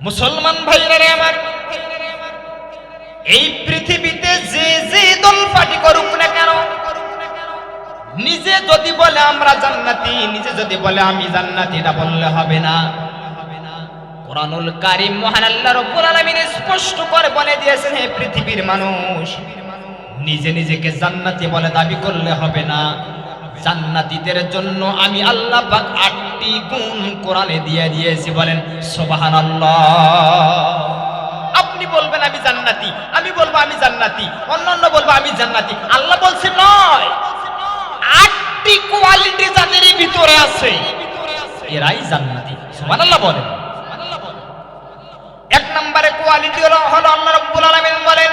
মুসলমান ভাইরা আমার, এই পৃথিবীতে যে যে দল পার্টি করুক না কেন, নিজে যদি বলে আমরা জান্নাতি, নিজে যদি বলে আমি জান্নাতি, এটা বললে হবে না। কোরআনুল কারিম মহান আল্লাহ রব্বুল আলামিন স্পষ্ট করে বলে দিয়েছেন, হে পৃথিবীর মানুষ, নিজে নিজেকে জান্নাতি বলে দাবি করলে হবে না। জান্নাতীদের জন্য আমি আল্লাহ পাক আটটি গুণ কোরআনে দিয়ে দিয়েছি বলেন, সুবহানাল্লাহ। আপনি বলবেন আমি জান্নাতি, আমি বলব আমি জান্নাতি, অন্যান্য বলব আমি জান্নাতি। আল্লাহ বলছে নয়, আটটি কোয়ালিটি যাদের ভিতরে আছে, এরাই জান্নাতি। সুবহানাল্লাহ বলেন। এক নম্বরে কোয়ালিটি হলো হলো আল্লাহ রাব্বুল আলামিন বলেন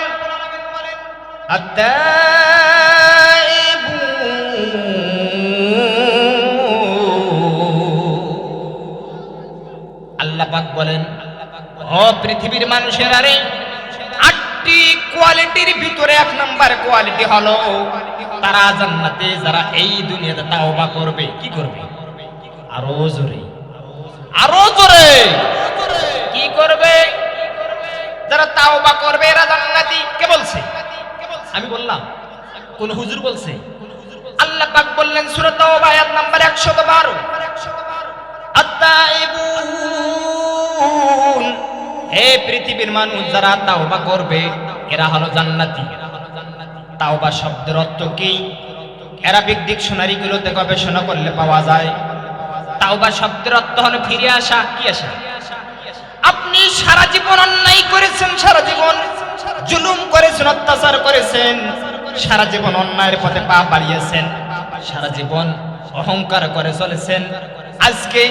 আল্লাহ পাক বলেন, ও পৃথিবীর মানুষের আরে, আটটি কোয়ালিটির ভিতরে এক নাম্বার কোয়ালিটি হলো, তারা জান্নাতে যারা এই দুনিয়াতে তাওবা করবে, কি করবে? আরও জোরে আরও জোরে, কি করবে? যারা তাওবা করবে, এরা জান্নাতি, কে বলছে? আমি বললাম, কোন হুজুর বলছে? আল্লাহ পাক বললেন, সূরা তাওবা আয়াত নাম্বার 112 আত্তাইবুন হে পৃথিবীর মানুষ যারা তাওবা করবে, এরা হলো জান্নাতি। তাওবা শব্দের অর্থ কি? অ্যারাবিক ডিকশনারিগুলোতে গবেষণা করলে পাওয়া যায়। তাওবা শব্দের অর্থ হলো ফিরে আসা, কি আসা? আপনি সারা জীবন অন্যায় করেছেন, সারা জীবন জুলুম করেছেন, অত্যাচার করেছেন, সারা জীবন অন্যায়ের পথে পা বাড়িয়েছেন, সারা জীবন অহংকার করে চলেছেন। আজকে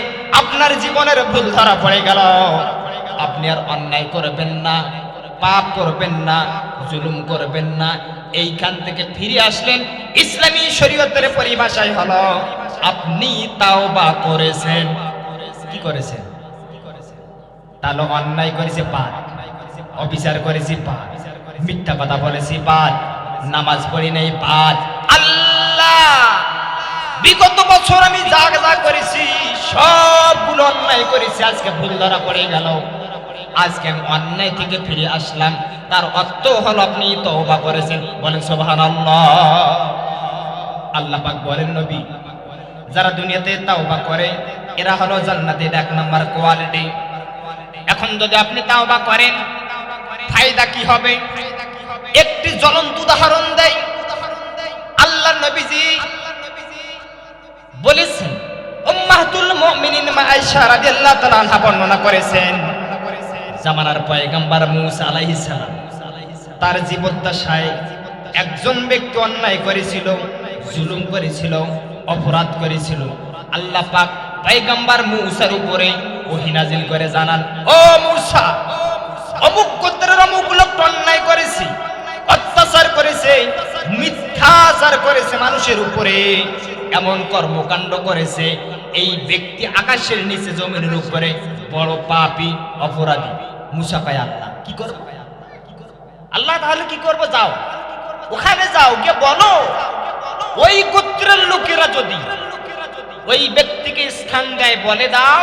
আপনার জীবনের ভুল ধরা পড়ে গেল। আপনি আর অন্যায় করবেন না, পাপ করবেন না, জুলুম করবেন না। এইখান থেকে ফিরে আসলেন, ইসলামী শরীয়তের পরিভাষায় হলো, আপনি তাওবা করেছেন। কি করেছেন? তাহলে অন্যায় করেছে পাপ, অবিচার করেছি পাপ, মিথ্যা কথা বলেছি পাপ, নামাজ পড়ি নাই পাপ। আল্লাহ, বিগত বছর আমি যা যা করেছি, সবগুলো অন্যায় করেছি, আজকে ভুল ধরা পড়ে গেল। আজকে আমি অন্যায় থেকে ফিরে আসলাম। তার অর্থ হলো আপনি তওবা করেছেন। বলেন, সুবহানাল্লাহ। আল্লাহ পাক বলেন, নবী, যারা দুনিয়াতে তাওবা করে, এরা হলো জান্নাতের এক নম্বর কোয়ালিটি। এখন যদি আপনি তাওবা করেন, ফায়দা কি হবে? একটি জ্বলন্ত উদাহরণ দেয় আল্লাহ নবীজি বলেছেন, উম্মাহাতুল মুমিনিন মা আয়েশা রাদিয়াল্লাহু তাআলা বর্ণনা করেছেন জামানার পয়গম্বর মূসা আলাইহিস সালাম, তার জীবদ্দশায় একজন ব্যক্তি অন্যায় করেছিল, জুলুম করেছিল, অপরাধ করেছিল। আল্লাহ পাক পয়গম্বর মূসার উপরে ওহী নাজিল করে জানান, ও মূসা, অমুক গোত্রের অমুক লোক অন্যায় করেছে, অত্যাচার করেছে, মিথ্যাচার করেছে মানুষের উপরে, এমন কর্মকাণ্ড করেছে, এই ব্যক্তি আকাশের নিচে জমিনের উপরে বড় পাপী, অপরাধী। মুসা পায় আল্লাহ। কি করব? আল্লাহ তাহলে কি করব? যাও। ওখানে যাও, গিয়ে বলো। ওই গোত্রের লোকেরা যদি ওই ব্যক্তিকে স্থান দেয় বলে দাও,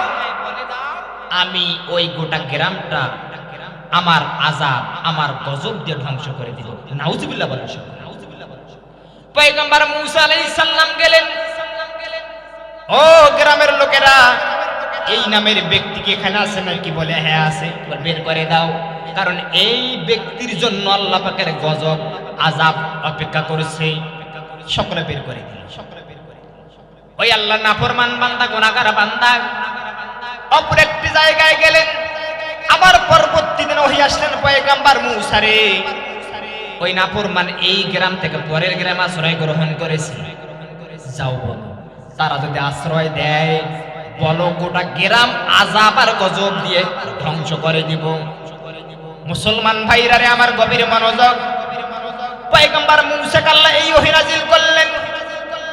আমি ওই গোটা গ্রামটা আমার আজাব, আমার গজব দিয়ে ধ্বংস করে দিল নাউজুবিল্লাহ বলেন পয়গম্বর মুসা আলাইহিস সালাম গেলেন। ও গ্রামের লোকেরা এই নামের ব্যক্তিকে এখানে আছে নাকি বলে? হ্যাঁ আছে। বের করে দাও। কারণ এই ব্যক্তির জন্য আল্লাহ পাকের গজব আজাব অপেক্ষা করেছে। সকলে বের করে দিল। সকলে বের করে। ওই আল্লাহ নাফরমান বান্দা, গুনাহগার বান্দা। অপর একটি জায়গায় গেলেন। আবার পরবর্তী দিন ওহি আসলেন পয়গাম্বার মুসারে ওই নাফরমান এই গ্রাম থেকে পরের গ্রাম আশ্রয় গ্রহণ করেছে। যাও বলো, তারা যদি আশ্রয় দেয় বলো গোটা গ্রাম আজাব আর গজব দিয়ে ধ্বংস করে দিব। মুসলমান ভাইরা রে আমার গভীর মনোযোগ। পয়গম্বর মুসা আল্লাহ এই ওহী নাজিল করলেন।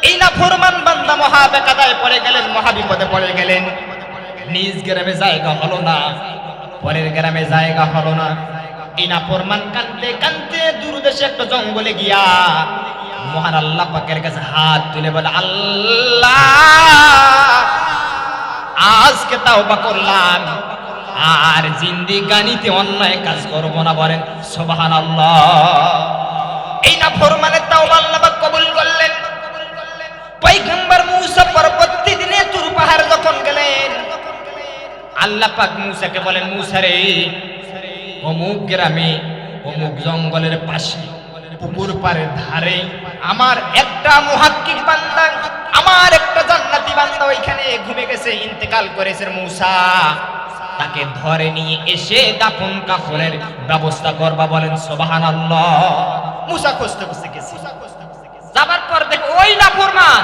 এই না ফরমান বান্দা মহাবেকাদায় পড়ে গেলেন, মহাবিপদে পড়ে গেলেন। নিজ গ্রামে জায়গা হলো না, পরের গ্রামে জায়গা হলো না। এই না ফরমান কানতে কানতে দূরদেশে একটা জঙ্গলে গিয়া মহান আল্লাহ পাকের কাছে হাত তুলে বলে, আল্লাহ আজকে তাওবা করলাম। আর জিন্দিগানিতে অন্যায় কাজ করব না বলেন সোবাহান এই না ফরমানে তাও আল্লাহ কবুল করলেন। পরবর্তী দিনে যখন গেলেন বলেন রে, অমুক গ্রামে, অমুক জঙ্গলের ধারে, আমার একটা মুহাক্কিক বান্দা বান্দা ওইখানে ঘুমে গেছে, ইন্তেকাল করেছে মুসা। তাকে ধরে নিয়ে এসে দাফন কাফনের ব্যবস্থা করবা বলেন, সুবহানাল্লাহ। মুসা খুঁজতে খুঁজতে গেছে যাবার পর দেখো ওই না ফরমান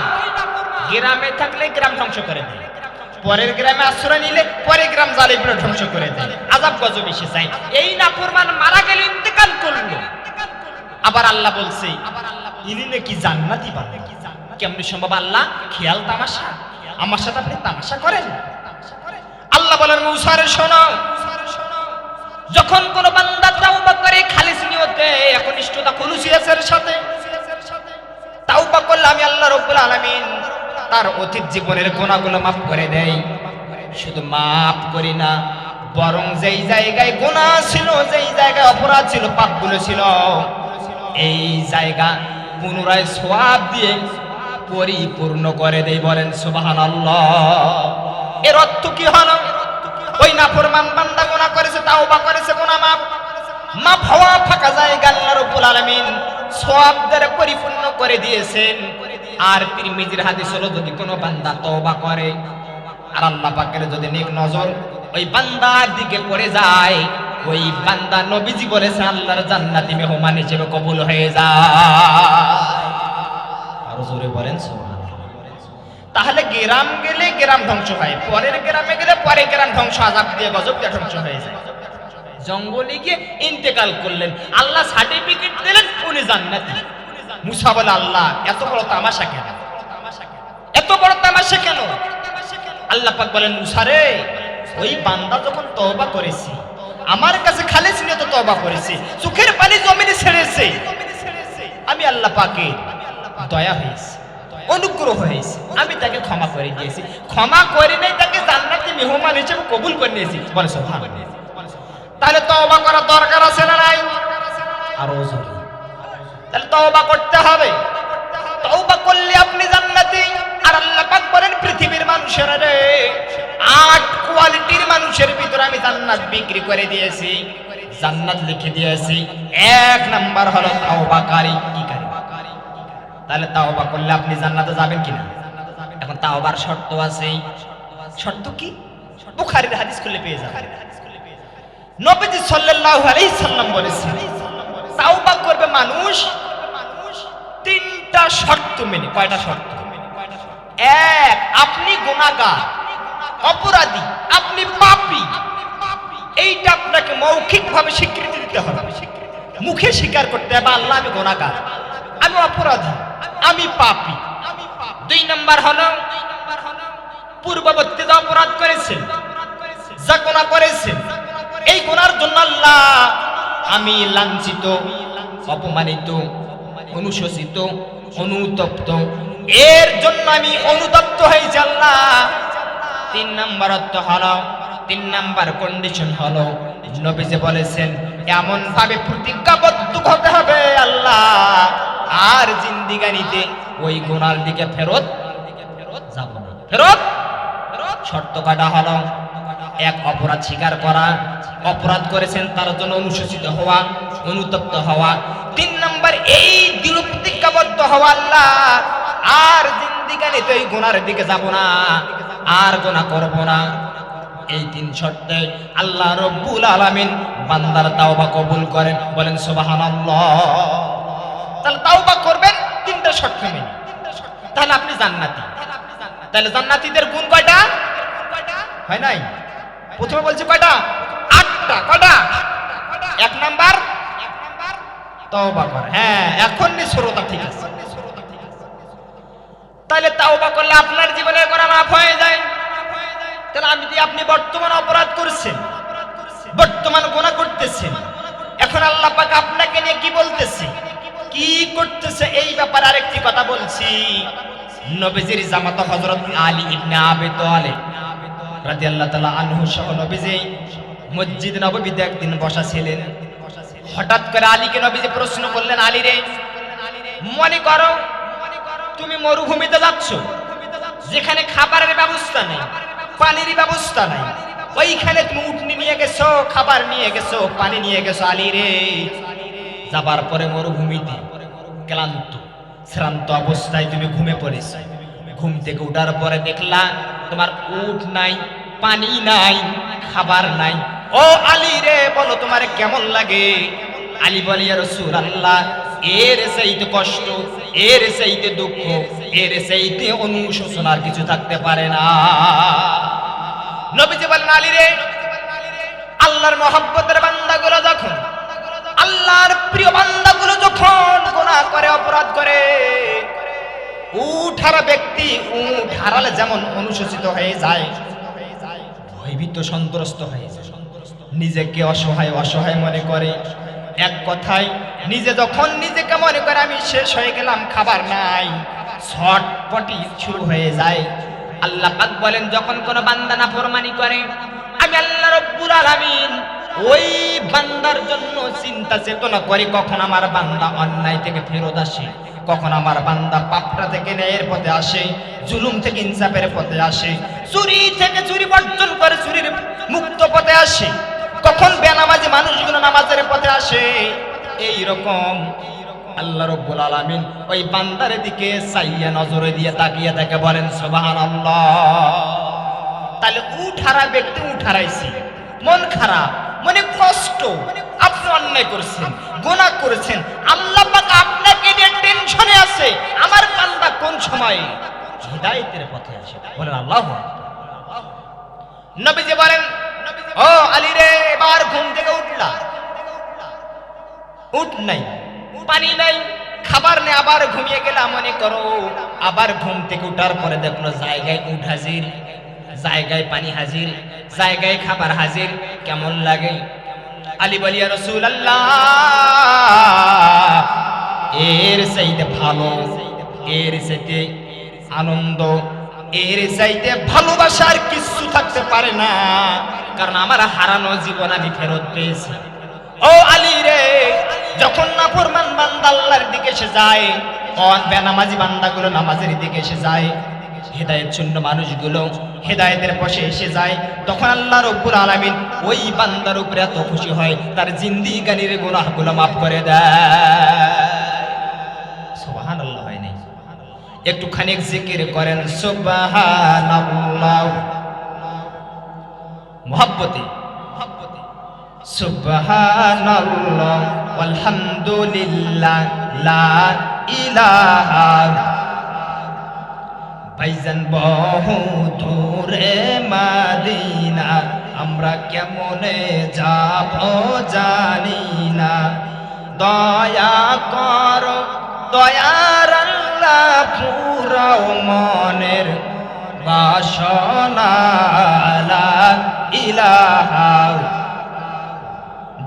গ্রামে থাকলে গ্রাম ধ্বংস করে দেয়। পরের গ্রামে আশ্রয় নিলে পরের গ্রাম জালিমরা ধ্বংস করে দেয়। আজাব গজব এসে যায়। এই নাফরমান মারা গেল, ইন্তেকাল করল। আবার আল্লাহ বলছে ইনি নাকি জান্নাতি বান্দা? কেমনি সম্ভব? আল্লাহ, খেয়াল তামাশা। আমার সাথে আপনি তামাশা করেন। আল্লাহ বলেন, মুসারে শোনো। যখন কোন বান্দা তাওবা করে খালিস নিয়তে, একনিষ্ঠতা খুলুসিয়াসের সাথে, তাওবা করলে আমি আল্লাহ রব্বুল আলামিন তার অতীত জীবনের গুনাহগুলো মাফ করে দেই। শুধু মাফ করি না, বরং যেই জায়গায় গুনাহ ছিল, যেই জায়গায় অপরাধ ছিল, পাপগুলো ছিল, এই জায়গা পুনরায় সোয়াব দিয়ে পরিপূর্ণ করে দেই, বলেন সুবহানাল্লাহ। এর অর্থ কি হলো? ওই নাফরমান বান্দা গোনা করেছে, তাওবা করেছে, গুনাহ মাফ। মাফ হওয়া ফাঁকা যায় আল্লাহ রাব্বুল আলামিন সওয়াব দ্বারা পরিপূর্ণ করে দিয়েছেন। আর তিরমিজির হাদিস হলো যদি কোনো বান্দা তওবা করে, আর আল্লাহ পাকের যদি নেক নজর ওই বান্দার দিকে পড়ে যায়, ওই বান্দা নবীজি বলেছে আল্লাহর জান্নাতি মেহমান হিসেবে কবুল হয়ে যায় জোরে বলেন তাহলে গ্রাম গেলে গ্রাম ধ্বংস হয়, পরের গ্রামে গেলে পরের গ্রাম ধ্বংস আজাব দিয়ে গজব দিয়ে ধ্বংস হয়ে যায়। জঙ্গলে গিয়ে ইন্তেকাল করলেন, আল্লাহ সার্টিফিকেট দিলেন, উনি জান্নাতি। মুসা বলে, আল্লাহ, এত বড় তামাশা কেন? এত বড় তামাশা কেন? আল্লাহ পাক বলেন, মুসা রে, ওই বান্দা যখন তওবা করেছি, আমার কাছে খালিস নিয়ে তো তওবা করেছি, চোখের পানি জমিনে ছেড়েছে। আমি আল্লাহ পাকে দয়া হয়েছে, অনুগ্রহ হয়েছে। আমি তাকে ক্ষমা করে দিয়েছি। ক্ষমা করে নেই, তাকে জান্নাতি মেহমান হিসেবে কবুল করে নিয়েছি। বলে সোহান তাহলে তওবা করা দরকার আছে না নাই? আরও তাহলে তওবা করতে হবে। তওবা করলে আপনি জান্নাতি। আর আল্লাহ পাক বলেন, পৃথিবীর মানুষেরা রে, আট কোয়ালিটির মানুষের ভিতরে আমি জান্নাত বিক্রি করে দিয়েছি। জান্নাত লিখে দিয়েছি। এক নাম্বার হলো তাওবাকারী কি তাহলে তাও তাওবা করলে আপনি জান্নাতে যাবেন কিনা? এখন তাও তাওবার শর্ত আছে শর্ত কি? বুখারীর হাদিস খুলে পেয়ে যাবেন। নবীজি সাল্লাল্লাহু আলাইহি সাল্লাম বলেছেন, তাওবা করবে মানুষ তিনটা শর্ত মেনে। কয়টা শর্ত? এক, আপনি গুনাহগার, অপরাধী, আপনি পাপী। এইটা আপনাকে মৌখিকভাবে স্বীকৃতি দিতে হবে। মুখে স্বীকার করতে হবে, আল্লাহ আমি গুনাহগার, আমি অপরাধী। আমি পাপী। দুই নাম্বার হলো, পূর্ববর্তী যে অপরাধ করেছেন যা গুনাহ করেছেন এই গোনার জন্য আল্লাহ আমি লাঞ্ছিত, অপমানিত, অনুশোচিত, অনুতপ্ত। এর জন্য আমি অনুতপ্ত হয়েছি আল্লাহ। তিন নাম্বার অর্থ হলো, তিন নাম্বার কন্ডিশন হলো, নবীজি বলেছেন এমন ভাবে প্রতিজ্ঞাবদ্ধ হতে হবে আল্লাহ। আর জিন্দিগানিতে ওই গুনার দিকে ফেরত যাব না। ফেরত? শর্ত কাটা হলো এক অপরাধ স্বীকার করা, অপরাধ করেছেন তার জন্য অনুশোচিত হওয়া, অনুতপ্ত হওয়া। তিন নাম্বার, এই দৃঢ় প্রতিজ্ঞাবদ্ধ হওয়া আল্লাহ। আর জিন্দিগানি তো এই গুনার দিকে যাব না, আর গোনা করব না। এই তিন শর্তে আল্লাহ রব্বুল আলামিন বান্দার তাওবা কবুল করেন। বলেন, সুবহানাল্লাহ। তাহলে তাওবা করবেন, তিনটা শর্ত মেনে তাহলে আপনি জান্নাতি। তাহলে জান্নাতীদের গুণ কয়টা? হয় নাই? প্রথমে বলছি কয়টা? আটটা। কয়টা? এক নাম্বার? তওবা কর। হ্যাঁ এখন নি শ্রোতা ঠিক আছে। তাহলে তাওবা করলে আপনার জীবনের করা মাফ হয়ে যায়। তাহলে আমি দিয়ে আপনি বর্তমান অপরাধ করছেন, বর্তমান গোনা করতেছেন, এখন আল্লাহ পাক আপনাকে নিয়ে কি বলতেছে? কি করতেছে এই ব্যাপারে আরেকটি কথা বলছি। নবীজির জামাত হযরত আলী ইবনে আবি তালিব রাজি আল্লাহ তালা আনহু সহ নবীজি মসজিদ নবীতে একদিন বসা ছিলেন হঠাৎ করে আলীকে নবীজি প্রশ্ন করলেন, আলী রে, মনে করো তুমি মরুভূমিতে যাচ্ছ, যেখানে খাবারের ব্যবস্থা নেই, পানির ব্যবস্থা নাই, ওইখানে তুমি উঠনি নিয়ে গেছো, খাবার নিয়ে গেছো, পানি নিয়ে গেছো, আলী রে। যাবার পরে মরুভূমিতে ক্লান্ত, শ্রান্ত অবস্থায় তুমি ঘুমে পড়েছ। ঘুম থেকে উঠার পরে দেখলা তোমার উঠ নাই, পানি নাই, খাবার নাই। ও আলী রে, বলো তোমার কেমন লাগে? আলী বলি রসুল আল্লাহ এর সেইতে কষ্ট, এর সেইতে দুঃখ, এর সেইতে অনুশোচনার কিছু থাকতে পারে না। নবীজি বলেন, আলী রে, আল্লাহর মহব্বতের বান্দাগুলো যখন আল্লাহর প্রিয় বান্দাগুলো যখন গুনাহ করে, অপরাধ করে, উঠ হারা ব্যক্তি উঠ হারালে যেমন অনুশোচিত হয়ে যায়, ভয়ভীত সন্ত্রস্ত হয়ে নিজেকে অসহায় অসহায় মনে করে। এক কথায়, নিজে যখন নিজেকে মনে করে, আমি শেষ হয়ে গেলাম, খাবার নাই। ছটপটি শুরু হয়ে যায়। আল্লাহ পাক বলেন, যখন কোনো বান্দা না ফরমানি করে, আমি আল্লাহ রব্বুল আলামিন ওই বান্দার জন্য চিন্তা চেতনা করি কখন আমার বান্দা অন্যায় থেকে ফেরত আসে, কখন আমার বান্দা পাপটা থেকে ন্যায়ের পথে আসে, জুলুম থেকে ইনসাফের পথে আসে, চুরি থেকে চুরি বর্জন করে চুরির মুক্ত পথে আসে, কখন বেনামাজি মানুষগুলো নামাজের পথে আসে এই রকম আল্লাহ রব্বুল আলামিন ওই বান্দার দিকে চাইয়া নজরে দিয়ে তাকিয়ে তাকে বলেন, সুবহানাল্লাহ। তাহলে উঠারা ব্যক্তি উঠারাইছি মন খারাপ। মনে কষ্ট। আপনি অন্যায় করেছেন গোনা করেছেন। আল্লাহ আপনাকে নিয়ে টেনশনে আছে। আমার বান্দা কোন সময় হিদায়েতের পথে আসে? বলেন আল্লাহ নবীজি বলেন, ও আলী রে, এবার ঘুম থেকে উঠলা উঠ নাই। পানি নাই। খাবার নেই, আবার ঘুমিয়ে গেলাম মনে করো। আবার ঘুম থেকে উঠার পরে দেখল জায়গায় উঠ হাজির জায়গায় পানি হাজির, জায়গায় খাবার হাজির, কেমন লাগে? আলী বলিয়া রসুল আল্লাহ এর চাইতে ভালো, এর চাইতে আনন্দ, এর চাইতে ভালোবাসার কিছু থাকতে পারে না, কারণ আমার হারানো জীবন আমি ফেরত পেয়েছি। ও আলী রে, যখন নাফরমান বান্দা আল্লাহর দিকে এসে যায় অন বেনামাজি বান্দাগুলো নামাজের দিকে এসে যায় হেদায়েত শূন্য মানুষগুলো হেদায়েতের পাশে এসে যায়, তখন আল্লাহ রব্বুল আলামিন ওই বান্দার উপরে এত খুশি হয়, তার জিন্দিগানির গুনাহগুলো মাফ করে দেয়। সুবহানাল্লাহ হয় নাই। একটুখানি জিকির করেন, সুবহানাল্লাহ। মোহাব্বতে আলহামদুলিল্লাহ লা ইলাহা ভাইজান বহু দূরে মাদিনা, আমরা কেমনে যাব জানি না। দয়া কর দয়ার আল্লাহ মনের বাসনা ইলাহা।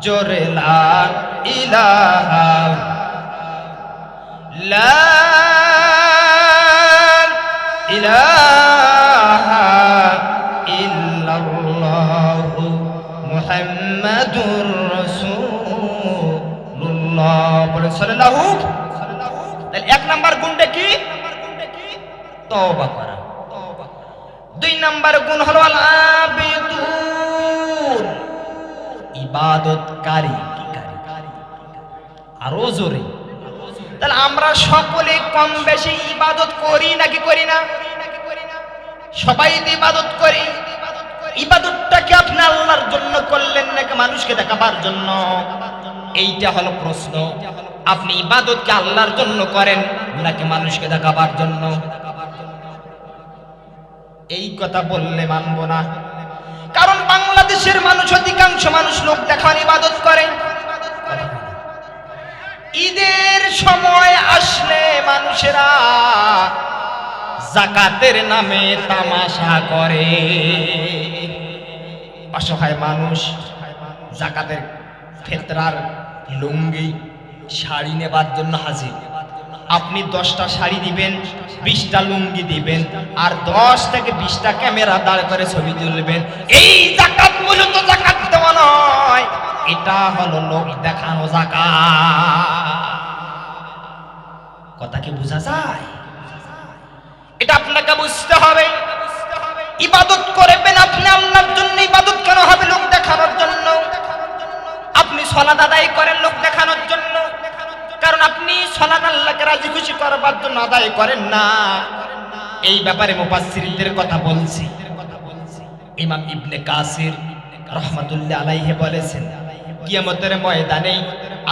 জোরে লা ইলাহা। লা নাম্বার গুণটা কি? তওবা করা। দুই নাম্বার গুণ হলো ইবাদতকারী। আরও জোরে। তাহলে আমরা সকলে কম বেশি ইবাদত করি নাকি করি না? সবাই ইবাদত করি, ইবাদতটাকে আপনি আল্লাহর জন্য করলেন নাকি মানুষকে দেখাবার জন্য? এইটা হলো প্রশ্ন। আপনি ইবাদতকে আল্লাহর জন্য করেন নাকি মানুষকে দেখাবার জন্য। এই কথা বললে মানব না। কারণ বাংলাদেশের মানুষ, অধিকাংশ মানুষ লোক দেখান ইবাদত করে। ঈদের সময় আসলে মানুষেরা জাকাতের নামে তামাশা করে। অসহায় মানুষ, জাকাতের ফেতরার লুঙ্গি শাড়ি নেবার জন্য হাজির। আপনি দশটা শাড়ি দিবেন, বিশটা লুঙ্গি দিবেন, আর দশ থেকে বিশটা ক্যামেরা দাঁড় করে ছবি তুলবেন। এই জাকাত মূলত জাকাত দেওয়া নয়, এটা হলো লোক দেখানো জাকাত। কথা কি বোঝা যায়? এটা আপনাকে বুঝতে হবে। ইবাদত করবেন আপনি আল্লাহর জন্য, ইবাদত কেন হবে লোক দেখানোর জন্য? আপনি সলাদ আদায় করেন লোক দেখানোর জন্য। কারণ আপনি সলাদ আল্লাহকে রাজি খুশি করবার জন্য আদায় করেন না। এই ব্যাপারে মুফাসসিরদের কথা বলছি। ইমাম ইবনে কাসির রহমাতুল্লাহ আলাইহি বলেছেন, কিয়ামতের ময়দানে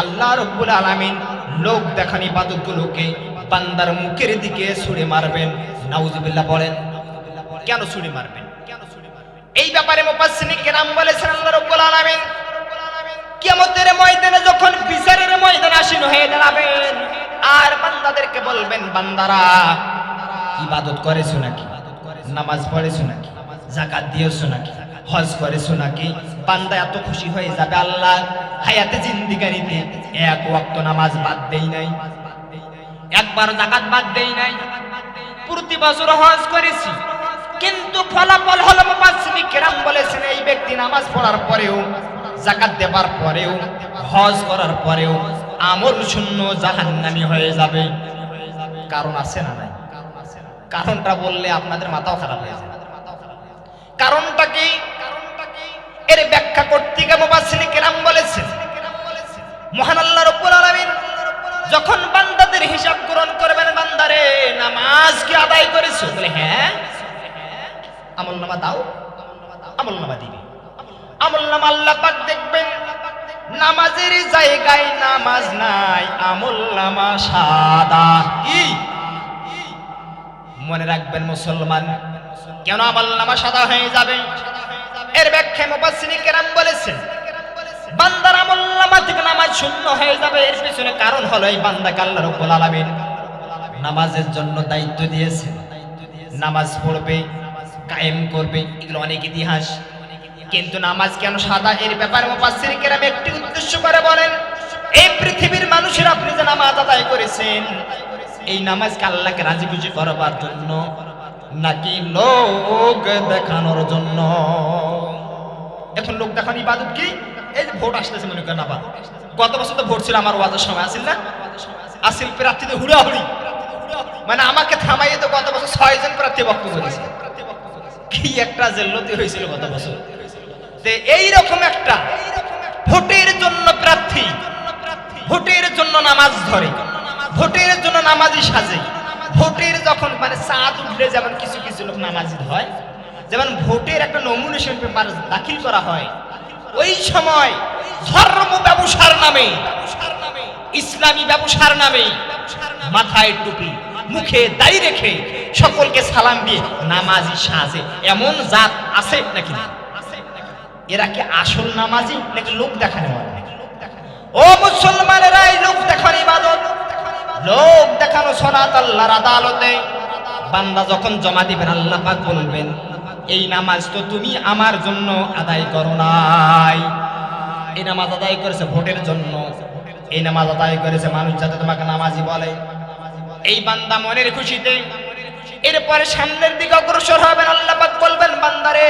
আল্লাহ রব্বুল আলামিন লোক দেখান ইবাদতগুলোকে বান্দার মুখের দিকে ছুঁড়ে মারবেন। নাউজুবিল্লাহ বলেন, কেন ছুঁড়ে মারবেন? এই ব্যাপারে মুফাসসিরিন কেরাম বলেছেন আল্লাহ রব্বুল আলামিন কিয়ামতের ময়দানে যখন বিচারের ময়দানে আসীন হয়ে দাঁড়াবেন, আর বান্দাদেরকে বলবেন, বান্দারা, ইবাদত করেছ নাকি? নামাজ পড়েছো নাকি? জাকাত দিয়েছ নাকি? হজ করেছ নাকি? বান্দা এত খুশি হয়ে যাবে আল্লাহ হায়াতে জিন্দিগানিতে এক ওয়াক্ত নামাজ বাদ দেই নাই। একবার জাকাত বাদ দেই নাই। প্রতি বছর হজ করেছি। কিন্তু ফলাফল হলো মুফাসসিরিন কেরাম বলেছেন, এই ব্যক্তি নামাজ পড়ার পরেও জাকাত দেবার পরেও, হজ করার পরেও আমল শূন্য জাহান্নামী হয়ে যাবে। কারণ আছে না নাই? কারণটা বললে আপনাদের মাথাও খারাপ হয়ে যাবে কারণটা কি? এর ব্যাখ্যা করতে গিয়ে মুফাসসিরিন কেরাম বলেছেন, মহান আল্লাহ রাব্বুল আলামিন যখন বান্দাদের হিসাব গ্রহণ করবেন বান্দারে নামাজ কি আদায় করেছ, বলে হ্যাঁ আমল নামা দাও আমল নামা দিবে। দেখবেন, নামাজের জায়গায় নামাজ নাই, আমল সাদা। কি? মনে রাখবেন মুসলমান, কেন আমল নামা সাদা হয়ে যাবে? এর ব্যাখ্যা মুফাসসিরিন কেরাম বলেছেন, বান্দার আমল নামা থেকে নামাজ শূন্য হয়ে যাবে। এর পিছনে কারণ হলো এই বান্দাকে আল্লাহ রাব্বুল আলামিন নামাজের জন্য দায়িত্ব দিয়েছেন। নামাজ পড়বে, কায়েম করবে, এগুলো অনেক ইতিহাস। কিন্তু নামাজ কেন সাদা? এর ব্যাপারে মুফাসসির কেরাম একটি উদ্দেশ্য করে বলেন, এই পৃথিবীর মানুষের আপনি যে নামাজ আদায় করেছেন, এই নামাজকে আল্লাহকে রাজি খুশি করবার জন্য নাকি লোক দেখানোর জন্য? এখন লোক দেখানো ইবাদত কি? এই যে ভোট আসতেছে মনে করেন আবার। গত বছর তো ভোট ছিল, আমার ওয়াজের সময় আসিল না? আসিল প্রার্থীদের হুড়াহুড়ি। মানে আমাকে থামাইয়ে তো গত বছর ছয়জন প্রার্থী বক্তব্য দিয়েছে। কি একটা জেল্লতি হয়েছিল গত বছর। তে এইরকম একটা ভোটের জন্য প্রার্থী, ভোটের জন্য নামাজ ধরে, ভোটের জন্য নামাজি সাজে ভোটের যখন মানে চাঁদ উঠলে যেমন কিছু কিছু লোক নামাজি হয়, যেমন ভোটের একটা নমিনেশন পেপার দাখিল করা হয়, ওই সময় ধর্ম ব্যবসার নামে, ইসলামী ব্যবসার নামে মাথায় টুপি, মুখে দাড়ি রেখে সকলকে সালাম দিয়ে নামাজি সাজে এমন জাত আছে নাকি না? এরা কি আসল নামাজি নাকি লোক দেখানো ও মুসলমানেরা, এই লোক দেখানো ইবাদত। লোক দেখানো সনাত আল্লাহর আদালতে। বান্দা যখন জমা দিবেন, আল্লাহ পাক বলবেন, এই নামাজ তো তুমি আমার জন্য আদায় করো নাই। এই নামাজ আদায় করেছে ভোটের জন্য। এই নামাজ আদায় করেছে মানুষ যাতে তোমাকে নামাজি বলে। এই বান্দা মনের খুশিতে। এরপরে সামনের দিকে অগ্রসর হবেন, আল্লাহ পাক বলবেন, বান্দারে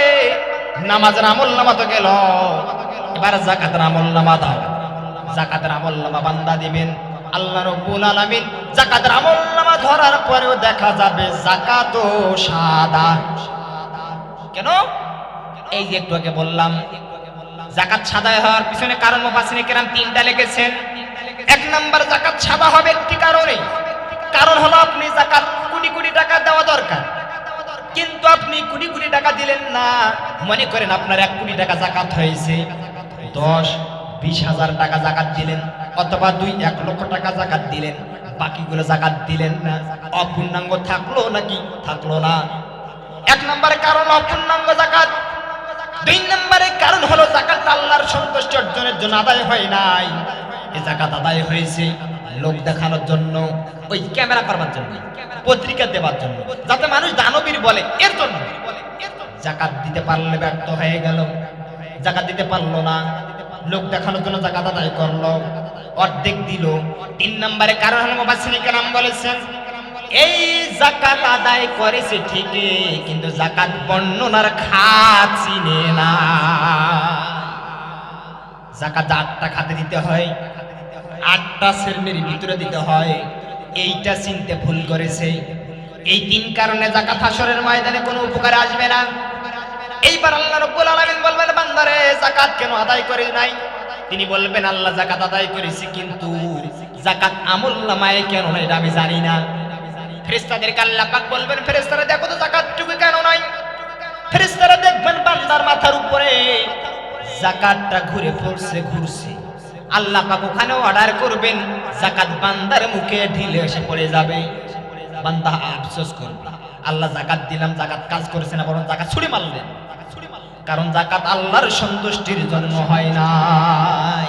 নামাজের আমল নামা তো গেল। এবার জাকাতের আমল নামা দাও। জাকাতের আমল নামা বান্দা দিবেন। আল্লাহ রব্বুল আলামিন জাকাতের আমল নামা ধরার পরেও দেখা যাবে জাকাত সাদা। কেন? এই যে একটু আগে বললাম জাকাত সাদা হওয়ার পিছনে কারণ মুফাসসিরিন কেরাম তিনটা লিখেছেন। এক নাম্বার জাকাত সাদা হবে একটি কারণে। কারণ হলো আপনি জাকাত কোটি কোটি টাকা দেওয়া দরকার। কিন্তু আপনি কোটি কোটি টাকা দিলেন না। মনে করেন আপনার এক কোটি টাকা জাকাত হয়েছে। দশ, বিশ হাজার টাকা জাকাত দিলেন, অথবা দুই, এক লক্ষ টাকা জাকাত দিলেন, বাকিগুলো জাকাত দিলেন না। অপূর্ণাঙ্গ থাকল নাকি? থাকল না। এক নম্বরে কারণ অপূর্ণাঙ্গ জাকাত। দুই নম্বরে কারণ হলো জাকাত আল্লাহর সন্তুষ্ট অর্জনের জন্য আদায় হয় নাই। এ জাকাত আদায় হয়েছে। লোক দেখানোর জন্য, ওই ক্যামেরা করবার জন্য, পত্রিকা দেওয়ার জন্য। যাতে মানুষ দানবীর বলে, এর জন্য। জাকাত দিতে পারলে ব্যর্থ হয়ে গেল। জাকাত দিতে পারল না। লোক দেখানোর জন্য জাকাত আদায় করল। অর্ধেক দিল। তিন নম্বরে কারণ মুফাসসিরিন কেরাম বলেছেন, এই জাকাত আদায় করেছে ঠিকই, কিন্তু জাকাত বর্ণনার খাত চিনে না। জাকাত আটটা খাতে দিতে হয়। আটটা শ্রেণির ভিতরে দিতে হয়। এইটা চিনতে ভুল করেছে। এই তিন কারণে জাকাত হাসরের ময়দানে কোনো উপকারে আসবে না। এইবার আল্লাহ রব্বুল আলামিন বলবেন, বান্দারে জাকাত কেন আদায় করে নাই? তিনি বলবেন, আল্লাহ জাকাত আদায় করেছি, কিন্তু জাকাত আমল নামায় কেন না এটা আমি জানি না। ফেরেশতাদেরকে আল্লাহ পাক বলবেন, ফেরেশতারা, দেখো তো জাকাতটুকু কেন নাই? ফেরেশতারা দেখবেন, বান্দার মাথার উপরে জাকাতটা ঘুরে পড়ছে, ঘুরছে। আল্লাহ পাক ওখানে অর্ডার করবেন জাকাত বান্দার মুখে ঢিলে এসে পড়ে যাবে। বান্দা আফসোস করবে আল্লাহ জাকাত দিলাম জাকাত কাজ করেছে না, বরং জাকাত ছুড়ে মারলেন। কারণ জাকাত আল্লাহর সন্তুষ্টির জন্য হয় নাই।